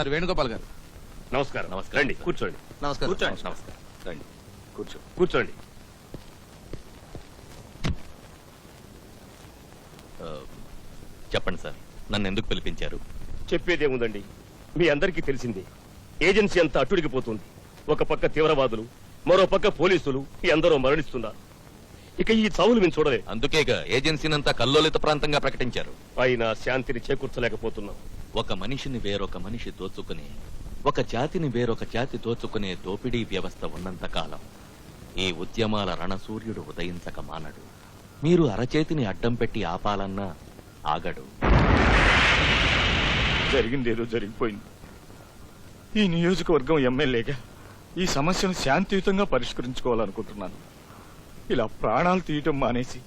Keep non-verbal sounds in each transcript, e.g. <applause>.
Sir Venugopal గారు. నమస్కారం. నమస్కారం, రండి. కూర్చోండి. నమస్కారం. కూర్చోండి. నమస్కారం. రండి. కూర్చో. కూర్చోండి. ఆ, చెప్పండి సార్ నన్ను ఎందుకు పిలిపించారు? చెప్పేదేముందండి మీ అందరికీ తెలిసింది. ఏజెన్సీ అంతా అట్టుడికిపోతుంది. ఒక పక్క తీవ్రవాదులు మరో పక్క పోలీసులు ఎందరో మరణిస్తున్నారు. ఇక ఈ చావులు మేము చూడలేదు. అందుకేగా ఏజెన్సీనంతా కల్లోలిత ప్రాంతంగా ప్రకటించారు. అయినా శాంతిని చేకూర్చలేకపోతున్నాం. ఒక మనిషిని వేరొక మనిషి దోచుకుని ఒక జాతిని వేరొక జాతి దోచుకునే దోపిడీ వ్యవస్థ ఉన్నంతకాలం ఈ ఉద్యమాల రణసూర్యుడు ఉదయించక మానడు. మీరు అరచేతిని అడ్డం పెట్టి ఆపాలన్నా ఆగడు. జరిగిందేదో జరిగిపోయింది. ఈ నియోజకవర్గం ఎమ్మెల్యేగా ఈ సమస్యను శాంతియుతంగా పరిష్కరించుకోవాలనుకుంటున్నాను. ఇలా ప్రాణాలు తీయటం మానేసి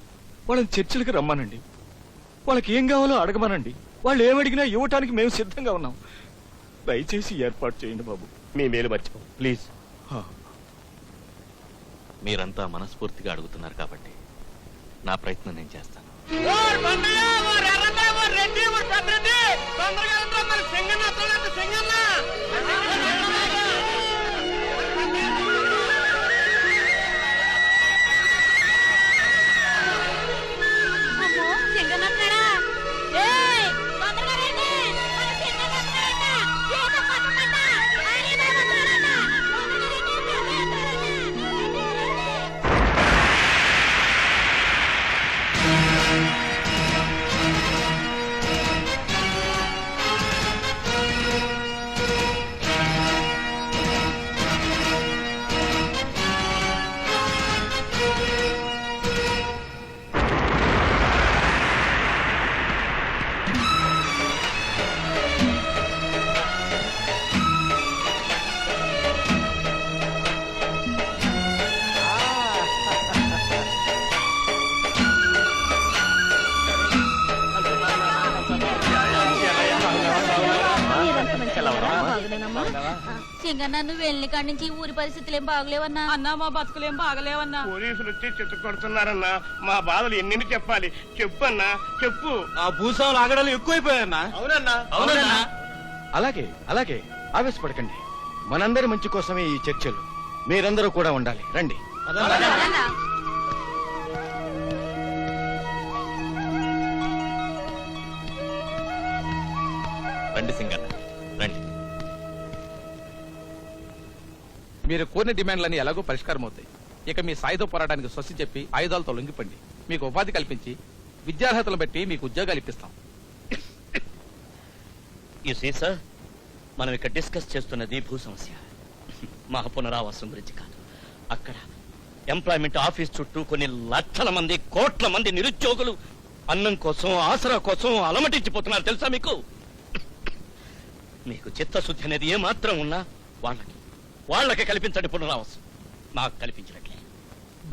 వాళ్ళని చర్చలకు రమ్మనండి. వాళ్ళకి ఏం కావాలో అడగమనండి. వాళ్ళు ఏమడిగినా ఇవ్వటానికి మేము సిద్ధంగా ఉన్నాం. దయచేసి ఏర్పాటు చేయండి బాబు. మీ మేలు మర్చిపో. ప్లీజ్. హా. మీరంతా మనస్ఫూర్తిగా అడుగుతున్నారు కాబట్టి నా ప్రయత్నం నేను చేస్తాను. సింగన్న నువ్వు వెళ్ళిన కాడి నుంచి ఊరి పరిస్థితులు ఏం బాగలేవన్నా? అన్నా మా బతుకులేం బాగలేవన్నా. పోలీసులు వచ్చి చిత్త కొడుతున్నారన్నా. మా బాధలు ఎన్ని చెప్పాలి? చెప్పన్నా చెప్పు. ఆ భూస్వాములు ఆగడాలు ఎక్కువైపోయాయన్నా? అవునన్నా. అవునన్నా. అలాగే అలాగే. ఆవేశపడకండి. మనందరి మంచి కోసమే ఈ చర్చలు. మీరందరూ కూడా ఉండాలి. రండి. అన్నా. రండి మీరు కోరిన డిమాండ్లన్నీ ఎలాగో పరిష్కారం అవుతాయి. ఇక మీ సాయుధ పోరాటానికి స్వస్తి చెప్పి ఆయుధాలతో లొంగిపండి. మీకు ఉపాధి కల్పించి విద్యార్హతలు బట్టి మీకు ఉద్యోగాలు ఇప్పిస్తాం. యు సీ సార్ మనం ఇక్కడ డిస్కస్ చేస్తున్నది భూ సమస్య. మహా పునరావాసం గురించి కాదు. అక్కడ ఎంప్లాయ్మెంట్ ఆఫీస్ చుట్టూ కొన్ని లక్షల మంది కోట్ల మంది నిరుద్యోగులు అన్నం కోసం ఆసరా కోసం అలమటించిపోతున్నారు. తెలుసా మీకు? మీకు చిత్తశుద్ధి అనేది ఏమాత్రం ఉన్నా వాళ్ళకి వాళ్ళకి కల్పించండి పునరావాసం. మాకు కల్పించినట్లే.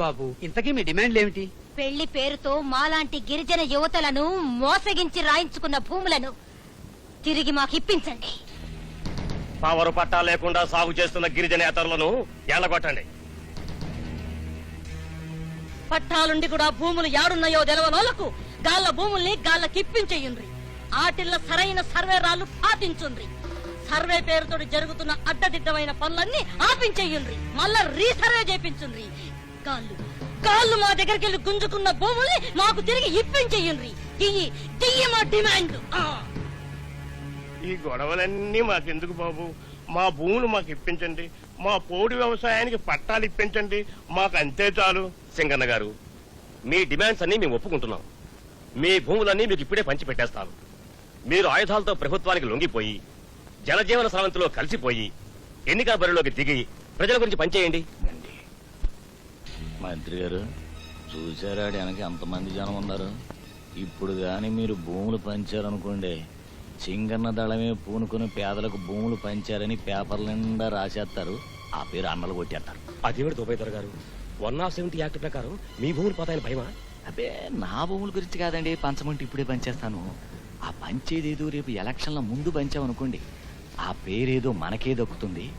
బాబు ఇంతకీ మీ డిమాండ్లు ఏమిటి? పెళ్ళి పేరుతో మాలాంటి గిరిజన యువతలను మోసగించి రాయించుకున్న భూములను తిరిగి మాకు ఇప్పించండి. పవరు పట్టా లేకుండా సాగు చేస్తున్న గిరిజనేతరులను ఎల్లగొట్టండి పట్టాలుండి కూడా భూములు యాడున్నాయో తెలవనోళ్ళకు గాళ్ళ భూముల్ని గాళ్ళకి ఇప్పించేయుండ్రి ఆటిల్ల సరైన సర్వే రాళ్ళు పాటించుండ్రి సర్వే పేరుతో జరుగుతున్న అడ్డదిడ్డమైన పనులన్నీ ఆపించేయుండ్రి. మళ్ళా రీసర్వే చేపించుండ్రి. గాళ్ళు గాళ్ళు మా దగ్గరికి వెళ్ళి గుంజుకున్న భూముల్ని మాకు తిరిగి ఇప్పించేయుండ్రి. దియ్యి దియ్యి మా డిమాండ్. ఈ గొడవలన్నీ మాకెందుకు బాబు? మా భూములు మాకు ఇప్పించండి. మా పోడి వ్యవసాయానికి పట్టాలు ఇప్పించండి. మాకు అంతే చాలు. సింగన్న గారు మీ డిమాండ్స్ అన్ని మేము ఒప్పుకుంటున్నాం. మీ భూములన్నీ మీకు ఇప్పుడే పంచి పెట్టేస్తాను మీరు ఆయుధాలతో ప్రభుత్వానికి లొంగిపోయి జనజీవన స్రవంతిలో కలిసిపోయి ఎన్నికల బరిలోకి దిగి ప్రజల గురించి పనిచేయండి. మంత్రి గారు చూసారా వెనక ఎంతమంది జనం ఉన్నారు? ఇప్పుడు గాని మీరు భూములు పంచారనుకోండి సింగన్న దళమే పూనుకుని పేదలకు భూములు పంచారని పేపర్ల నిండా రాసేస్తారు ఆ పేరు అన్నలు కొట్టేస్తారు. అదేవిడు దుబైదర్ గారు? వన్ నాట్ సెవెంటీ యాక్ట్ ప్రకారం మీ భూములు పోతాయని భయమా? అబ్బే నా భూముల గురించి కాదండి పంచమంటే ఇప్పుడే పంచేస్తాను. ఆ పంచేదేదో రేపు ఎలక్షన్ల ముందు పంచామనుకోండి ఆ పేరేదో మనకే దక్కుతుంది.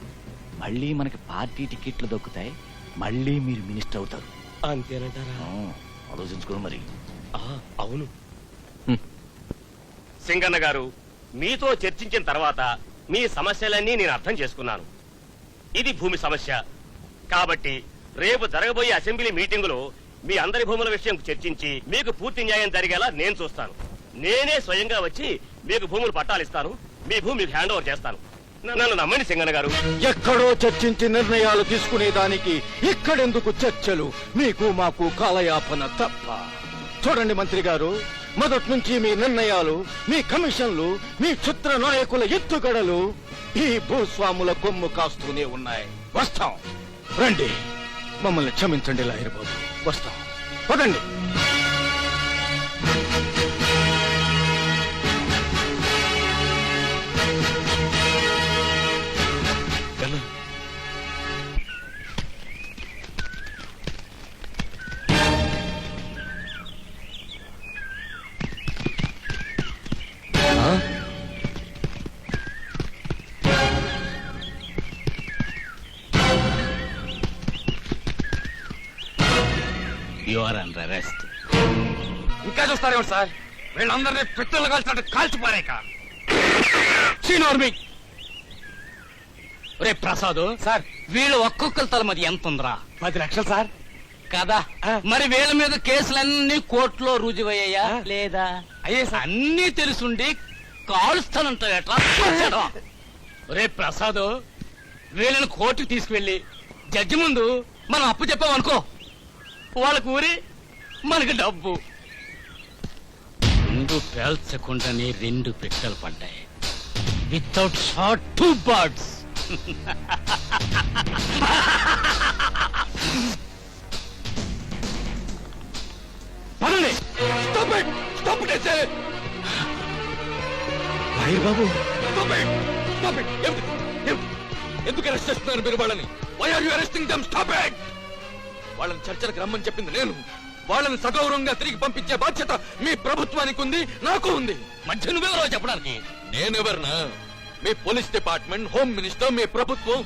మళ్ళీ మనకి పార్టీ టికెట్లు దక్కుతాయి. మళ్ళీ మీరు మినిస్టర్ అవుతారు. అంతేనంటారా? ఆ, ఆలోచించుకోండి మరి. ఆ, అవును. సింగన్న గారు మీతో చర్చించిన తర్వాత మీ సమస్యలన్నీ నేను అర్థం చేసుకున్నాను. ఇది భూమి సమస్య. కాబట్టి రేపు జరగబోయే అసెంబ్లీ మీటింగులో మీ అందరి భూముల విషయం చర్చించి మీకు పూర్తి న్యాయం జరిగేలా నేను చూస్తాను. నేనే స్వయంగా వచ్చి మీకు భూములు పట్టాలు ఇస్తాను. మీ భూమి మీకు హ్యాండ్ ఓవర్ చేస్తాను నన్ను నమ్మండి సింగన్న గారు. ఎక్కడో చర్చించి నిర్ణయాలు తీసుకునేదానికి ఇక్కడెందుకు చర్చలు? మీకు మాకు కాలయాపన తప్ప. చూడండి మంత్రి గారు మొదటి నుంచి మీ నిర్ణయాలు మీ కమిషన్లు మీ చిత్ర నాయకుల ఎత్తుగడలు ఈ భూస్వాముల కొమ్ము కాస్తూనే ఉన్నాయి. వస్తాం. రండి. మమ్మల్ని క్షమించండి లాయర్ బాబు వస్తాం. పదండి. యు ఆర్ అండర్ అరెస్ట్ ఇంకా చూస్తారేమో సార్? వీళ్ళందరినీ పిట్టలు కాల్చినట్టు కాల్చిపారేక రే ప్రసాద్ సార్. వీళ్ళు ఒక్కొక్కరి తల మరి ఎంత ఉందిరా? పది లక్షలు సార్. కదా? మరి వీళ్ళ మీద కేసులన్నీ కోర్టులో రుజువయ్యాయా లేదా? అయ్యే అన్నీ తెలుసుండి కాలుస్తానంట ఎట్లా రే ప్రసాద్ వీళ్ళని కోర్టుకు తీసుకువెళ్ళి జడ్జి ముందు మనం అప్పు చెప్పామనుకో. వాళ్ళకు ఊరి మనకి డబ్బు. ముందు పేల్చకుండానే రెండు పిట్టలు పడ్డాయి. వితౌట్ షార్ట్ టూ బర్డ్స్ పదండి. స్టాప్ ఇట్ స్టాప్ ఇట్ ఐసే లాయర్ బాబు. స్టాప్ ఇట్ స్టాప్ ఇట్ ఎందుకు అరెస్ట్ చేస్తున్నారు మీరు వాళ్ళని? Why are you arresting them stop it వాళ్ళని చర్చలకు రమ్మని చెప్పింది నేను. వాళ్ళని సగౌరవంగా తిరిగి పంపించే బాధ్యత మీ ప్రభుత్వానికి ఉంది నాకు ఉంది. మధ్య నువ్వెవరో చెప్పడానికి? నేనెవరనా? మీ పోలీస్ డిపార్ట్మెంట్ హోమ్ మినిస్టర్ మీ ప్రభుత్వం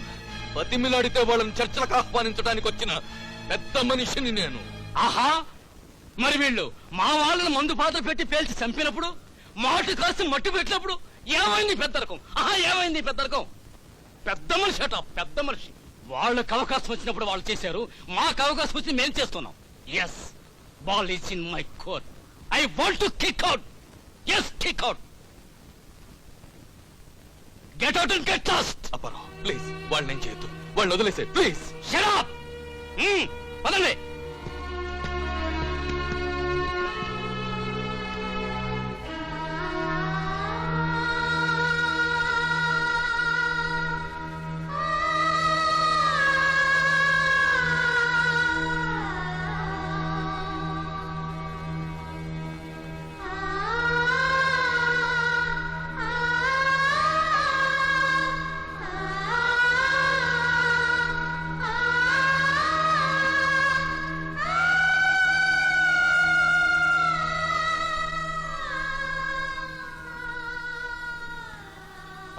బతిమిలాడితే వాళ్ళని చర్చలకు ఆహ్వానించడానికి వచ్చిన పెద్ద మనిషిని నేను. ఆహా! మరి వీళ్ళు మా వాళ్ళని మందు పాత్ర పెట్టి పేల్చి చంపినప్పుడు మాటి కాస్త మట్టి పెట్టినప్పుడు ఏమైంది పెద్దరకం ఆహా ఏమైంది పెద్దరకం పెద్ద మనిషి అట పెద్ద మనిషి. వాళ్ళకి అవకాశం వచ్చినప్పుడు వాళ్ళు చేశారు. మాకు అవకాశం వచ్చి మేము చేస్తున్నాం. Yes ball is in my court I want to kick out yes kick out get out and get lost అపరా please వాళ్ళని ఏం చేయొద్దు. వాళ్ళని వదిలేసే ప్లీజ్ up! Hmm, పదండి.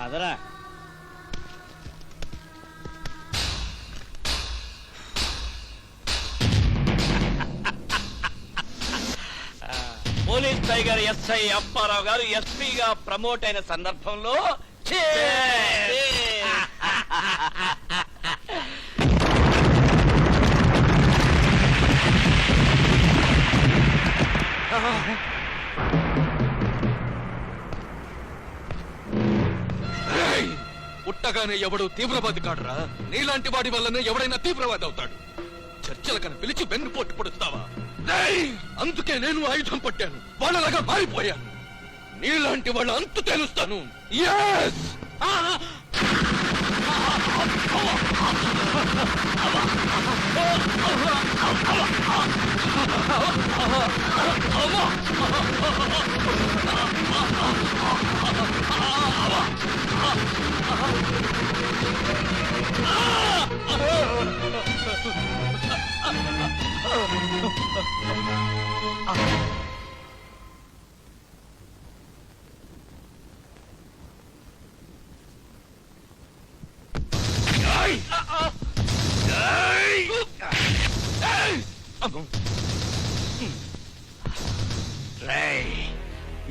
అదరా పోలీస్ టైగర్ ఎస్ఐ అప్పారావు గారు ఎస్పీగా ప్రమోట్ అయిన సందర్భంలో <laughs> <laughs> <laughs> పుట్టగానే ఎవడు తీవ్రవాది కాడురా? నీలాంటి వాడి వల్లనే ఎవడైనా తీవ్రవాది అవుతాడు. చర్చలకని పిలిచి వెన్ను పొట్టు పొడుస్తావా! అందుకే నేను ఆయుధం పట్టాను. వాళ్ళలాగా మారిపోయాను. నీలాంటి వాళ్ళ అంతు తెలుస్తాను. Yes! <laughs> <laughs>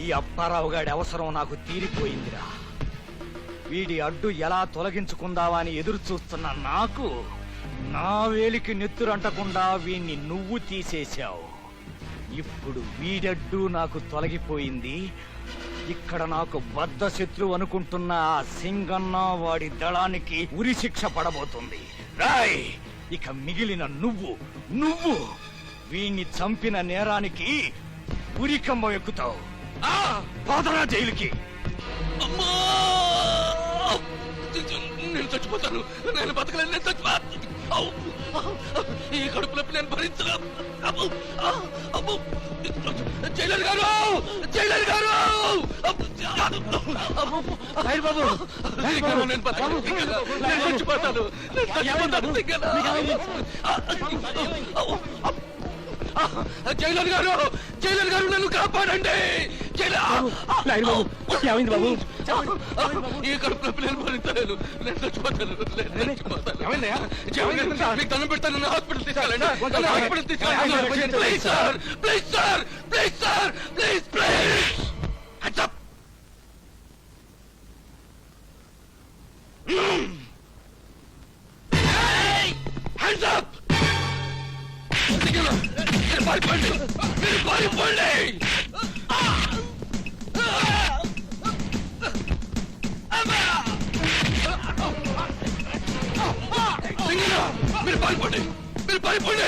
ఈ అప్పారావు గాడి అవసరం నాకు తీరిపోయిందిరా. వీడి అడ్డు ఎలా తొలగించుకుందావా అని ఎదురు చూస్తున్న నాకు నా వేలికి నెత్తురంటకుండా వీణ్ణి నువ్వు తీసేశావు. ఇప్పుడు వీడడ్డు నాకు తొలగిపోయింది. ఇక్కడ నాకు బద్ద శత్రువు అనుకుంటున్న ఆ సింగన్న వాడి దళానికి ఉరి శిక్ష పడబోతుంది. రాయ్ ఇక మిగిలిన నువ్వు నువ్వు వీణ్ణి చంపిన నేరానికి ఉరికంబం ఎక్కుతావు. ఆ పాదరా జైలుకి. అమ్మా! నేను చచ్చిపోతాను. నేను బతకలేను నేను చచ్చిపోతాను ఈ కడుపు నొప్పి నేను భరించలేను. జైలర్ గారు! జైలర్ గారు! సింగన్న, నేను చచ్చిపోతాను. నేను చచ్చిపోతాను! జైలర్ గారు జైలర్ గారు నన్ను కాపాడండి! ఏమైంది బాబు? ఈ కడుపు నొప్పి నేను భరించలేను నేను చచ్చిపోతాను. మీకు దండం పెడతాను. నన్ను హాస్పిటల్ నన్ను హాస్పిటల్ తీసుకెళ్ళండి. Please sir please sir please sir please please మీరు పారిపోండి